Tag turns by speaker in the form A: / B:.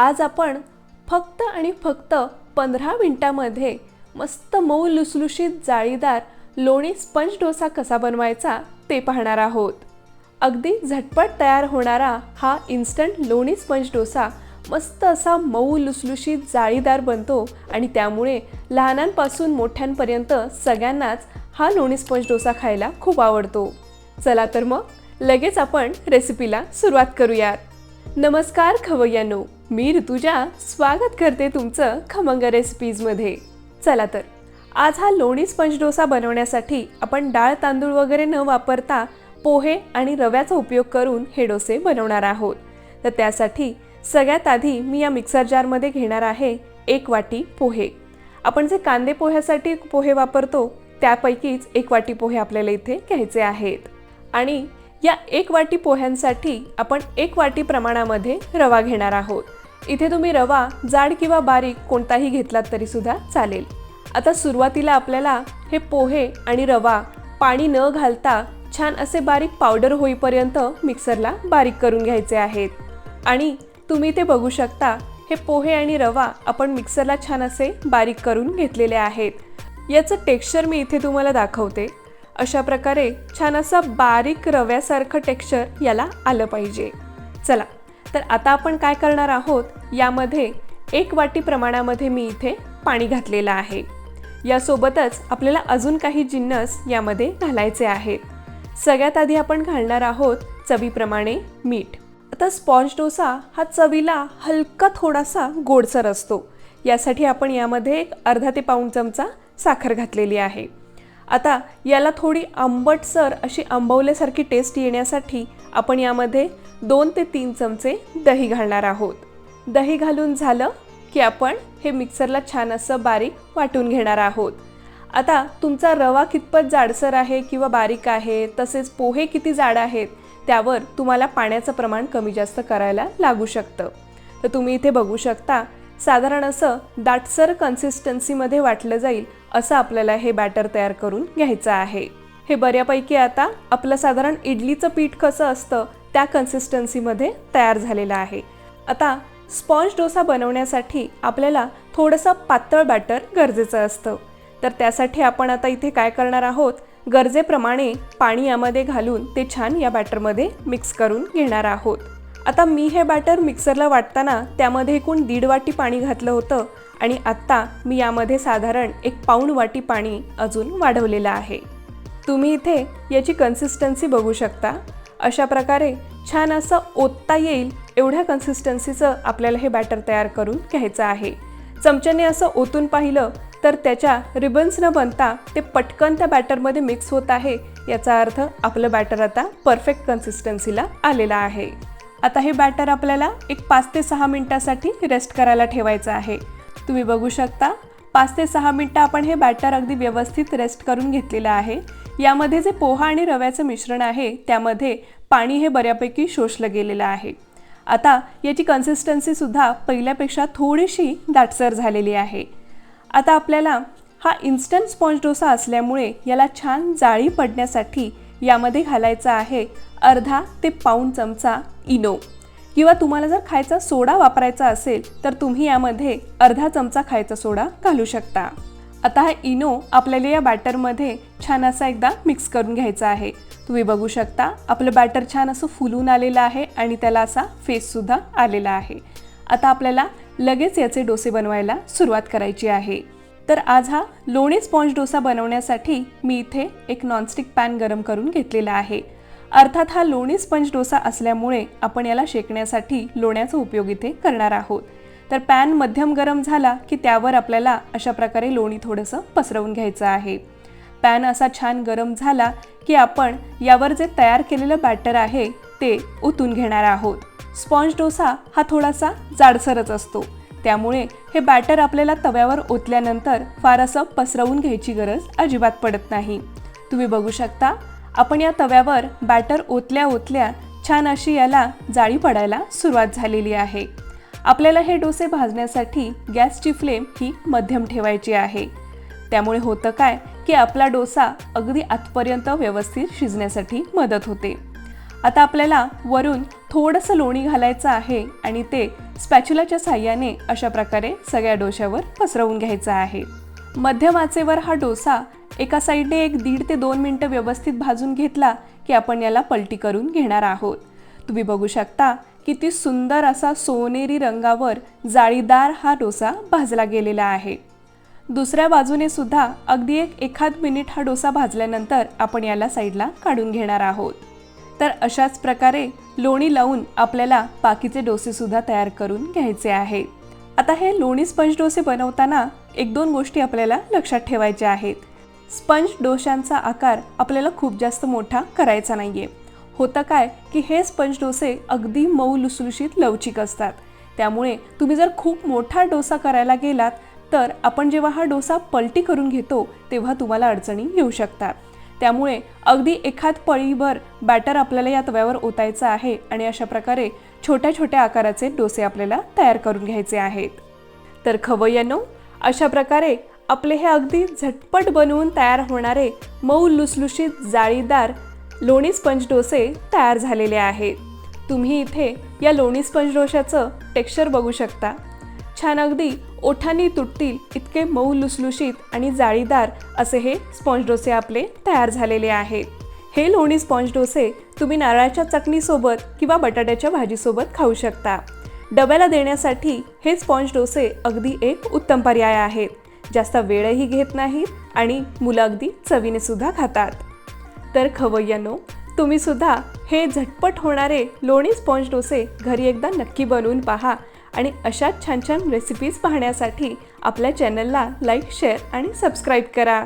A: आज आपण फक्त आणि फक्त पंधरा मिनटामध्ये मस्त मऊ लुसलुशीत जाळीदार लोणी स्पंज डोसा कसा बनवायचा ते पाहणार आहोत. अगदी झटपट तयार होणारा हा इन्स्टंट लोणी स्पंज डोसा मस्त असा मऊ लुसलुशीत जाळीदार बनतो आणि त्यामुळे लहानांपासून मोठ्यांपर्यंत सगळ्यांनाच हा लोणी स्पंज डोसा खायला खूप आवडतो. चला तर मग लगेच आपण रेसिपीला सुरुवात करूयात. नमस्कार खवय्यानो. मी ऋतुजा स्वागत करते तुमचं खमंग रेसिपीजमध्ये चला तर. आज हा लोणी स्पंज डोसा बनवण्यासाठी आपण डाळ तांदूळ वगैरे न वापरता पोहे आणि रव्याचा उपयोग करून हे डोसे बनवणार आहोत. तर त्यासाठी सगळ्यात आधी मी या मिक्सर जारमध्ये घेणार आहे एक वाटी पोहे. आपण जे कांदे पोह्यासाठी पोहे वापरतो त्यापैकीच एक वाटी पोहे आपल्याला इथे घ्यायचे आहेत. आणि या एक वाटी पोह्यांसाठी आपण एक वाटी प्रमाणामध्ये रवा घेणार आहोत. इथे तुम्ही रवा जाड किंवा बारीक कोणताही घेतलात तरी सुद्धा चालेल. आता सुरुवातीला आपल्याला हे पोहे आणि रवा पाणी न घालता छान असे बारीक पावडर होईपर्यंत मिक्सरला बारीक करून घ्यायचे आहेत. आणि तुम्ही ते बघू शकता हे पोहे आणि रवा आपण मिक्सरला छान असे बारीक करून घेतलेले आहेत. याचं टेक्स्चर मी इथे तुम्हाला दाखवते. अशा प्रकारे छान असं बारीक रव्यासारखं टेक्स्चर याला आलं पाहिजे. चला तर आता आपण काय करणार आहोत? यामध्ये एक वाटी प्रमाणामध्ये मी इथे पाणी घातलेलं आहे. यासोबतच आपल्याला अजून काही जिन्नस यामध्ये घालायचे आहेत सगळ्यात आधी आपण घालणार आहोत चवीप्रमाणे मीठ. आता स्पॉन्ज डोसा हा चवीला हलका थोडासा गोडसर असतो. यासाठी आपण यामध्ये एक अर्धा ते पाऊण चमचा साखर घातलेली आहे. आता याला थोडी आंबटसर अशी आंबवल्यासारखी टेस्ट येण्यासाठी आपण यामध्ये दोन ते तीन चमचे दही घालणार आहोत. दही घालून झालं की आपण हे मिक्सरला छान असं बारीक वाटून घेणार आहोत. आता तुमचा रवा कितपत जाडसर आहे किंवा बारीक आहे तसेच पोहे किती जाड आहेत त्यावर तुम्हाला पाण्याचं प्रमाण कमी जास्त करायला लागू शकतं. तर तुम्ही इथे बघू शकता साधारण असं दाटसर कन्सिस्टन्सीमध्ये वाटलं जाईल असं आपल्याला हे बॅटर तयार करून घ्यायचं आहे. हे बऱ्यापैकी आता आपलं साधारण इडलीचं पीठ कसं असतं त्या कन्सिस्टन्सीमध्ये तयार झालेलं आहे. आता स्पॉन्ज डोसा बनवण्यासाठी आपल्याला थोडंसं पातळ बॅटर गरजेचं असतं. तर त्यासाठी आपण आता इथे काय करणार आहोत? गरजेप्रमाणे पाणी यामध्ये घालून ते छान या बॅटरमध्ये मिक्स करून घेणार आहोत. आता मी हे बॅटर मिक्सरला वाटताना त्यामध्ये एकूण दीड वाटी पाणी घातलं होतं आणि आत्ता मी यामध्ये साधारण एक पाऊण वाटी पाणी अजून वाढवलेलं आहे. तुम्ही इथे याची कन्सिस्टन्सी बघू शकता. अशा प्रकारे छान असं ओतता येईल एवढ्या कन्सिस्टन्सीचं आपल्याला हे बॅटर तयार करून घ्यायचं आहे. चमच्याने असं ओतून पाहिलं तर त्याच्या रिबन्स न बनता ते पटकन त्या बॅटरमध्ये मिक्स होत आहे. याचा अर्थ आपलं बॅटर आता परफेक्ट कन्सिस्टन्सीला आलेलं आहे. आता हे बॅटर आपल्याला एक पाच ते सहा मिनटासाठी रेस्ट करायला ठेवायचं आहे. तुम्ही बघू शकता पाच ते सहा मिनटं आपण हे बॅटर अगदी व्यवस्थित रेस्ट करून घेतलेलं आहे. यामध्ये जे पोहा आणि रव्याचं मिश्रण आहे त्यामध्ये पाणी हे बऱ्यापैकी शोषलं गेलेलं आहे. आता याची कन्सिस्टन्सीसुद्धा पहिल्यापेक्षा थोडीशी दाटसर झालेली आहे. आता आपल्याला हा इन्स्टंट स्पॉन्ज डोसा असल्यामुळे याला छान जाळी पडण्यासाठी यामध्ये घालायचा आहे अर्धा ते पाऊण चमचा इनो. किंवा तुम्हाला जर खायचा सोडा वापरायचा असेल तर तुम्ही यामध्ये अर्धा चमचा खायचा सोडा घालू शकता. आता हा इनो आपल्याला या बॅटरमध्ये छान असा एकदा मिक्स करून घ्यायचा आहे. तुम्ही बघू शकता आपलं बॅटर छान असं फुलून आलेलं आहे आणि त्याला असा फेससुद्धा आलेला आहे. आता आपल्याला लगेच याचे डोसे बनवायला सुरुवात करायची आहे. तर आज हा लोणी स्पॉन्ज डोसा बनवण्यासाठी मी इथे एक नॉनस्टिक पॅन गरम करून घेतलेला आहे. अर्थात हा लोणी स्पंज डोसा असल्यामुळे आपण याला शेकण्यासाठी लोण्याचा उपयोग इथे करणार आहोत. तर पॅन मध्यम गरम झाला की त्यावर आपल्याला अशा प्रकारे लोणी थोडंसं पसरवून घ्यायचं आहे. पॅन असा छान गरम झाला की आपण यावर जे तयार केलेलं बॅटर आहे ते ओतून घेणार आहोत. स्पॉन्ज डोसा हा थोडासा जाडसरच असतो. त्यामुळे हे बॅटर आपल्याला तव्यावर ओतल्यानंतर फार असं पसरवून घ्यायची गरज अजिबात पडत नाही. तुम्ही बघू शकता आपण या तव्यावर बॅटर ओतल्या ओतल्या छान अशी याला जाळी पडायला सुरुवात झालेली आहे. आपल्याला हे डोसे भाजण्यासाठी गॅसची फ्लेम ही मध्यम ठेवायची आहे. त्यामुळे होतं काय की आपला डोसा अगदी आतपर्यंत व्यवस्थित शिजण्यासाठी मदत होते. आता आपल्याला वरून थोडंसं लोणी घालायचं आहे आणि ते स्पॅच्युलाच्या साह्याने अशा प्रकारे सगळ्या डोश्यावर पसरवून घ्यायचं आहे. मध्यम आचेवर हा डोसा एका साईडने एक दीड ते दोन मिनटं व्यवस्थित भाजून घेतला की आपण याला पलटी करून घेणार आहोत. तुम्ही बघू शकता किती सुंदर असा सोनेरी रंगावर जाळीदार हा डोसा भाजला गेलेला आहे. दुसऱ्या बाजूने सुद्धा अगदी एक एखाद मिनिट हा डोसा भाजल्यानंतर आपण याला साईडला काढून घेणार आहोत. तर अशाच प्रकारे लोणी लावून आपल्याला बाकीचे डोसेसुद्धा तयार करून घ्यायचे आहे. आता हे लोणी स्पंज डोसे बनवताना एक दोन गोष्टी आपल्याला लक्षात ठेवायच्या आहेत. स्पंज डोशांचा आकार आपल्याला खूप जास्त मोठा करायचा नाही आहे होतं काय की हे स्पंज डोसे अगदी मऊ लुसलुशीत लवचिक असतात. त्यामुळे तुम्ही जर खूप मोठा डोसा करायला गेलात तर आपण जेव्हा हा डोसा पलटी करून घेतो तेव्हा तुम्हाला अडचणी येऊ शकतात. त्यामुळे अगदी एखाद पळीभर बॅटर आपल्याला या तव्यावर ओतायचं आहे आणि अशा प्रकारे छोट्या छोट्या आकाराचे डोसे आपल्याला तयार करून घ्यायचे आहेत. तर खवय्यानो अशा प्रकारे आपले हे अगदी झटपट बनवून तयार होणारे मऊ लुसलुशीत जाळीदार लोणी स्पंज डोसे तयार झालेले आहेत तुम्ही इथे या लोणी स्पंज डोशाचं टेक्स्चर बघू शकता. छान अगदी ओठांनी तुटतील इतके मऊ लुसलुशीत आणि जाळीदार असे हे स्पॉन्ज डोसे आपले तयार झालेले आहेत. हे लोणी स्पॉन्ज डोसे तुम्ही नारळाच्या चटणीसोबत किंवा बटाट्याच्या भाजीसोबत खाऊ शकता. डब्याला देण्यासाठी हे स्पॉन्ज डोसे अगदी एक उत्तम पर्याय आहेत जास्त वेळही घेत नाहीत आणि मुलं अगदी चवीने सुद्धा खातात. तर खवय्यानो तुम्ही सुद्धा हे झटपट होणारे लोणी स्पॉन्ज डोसे घरी एकदा नक्की बनवून पहा आणि अशाच छान छान रेसिपीज पाहण्यासाठी आपल्या चॅनलला लाईक शेअर आणि सबस्क्राईब करा.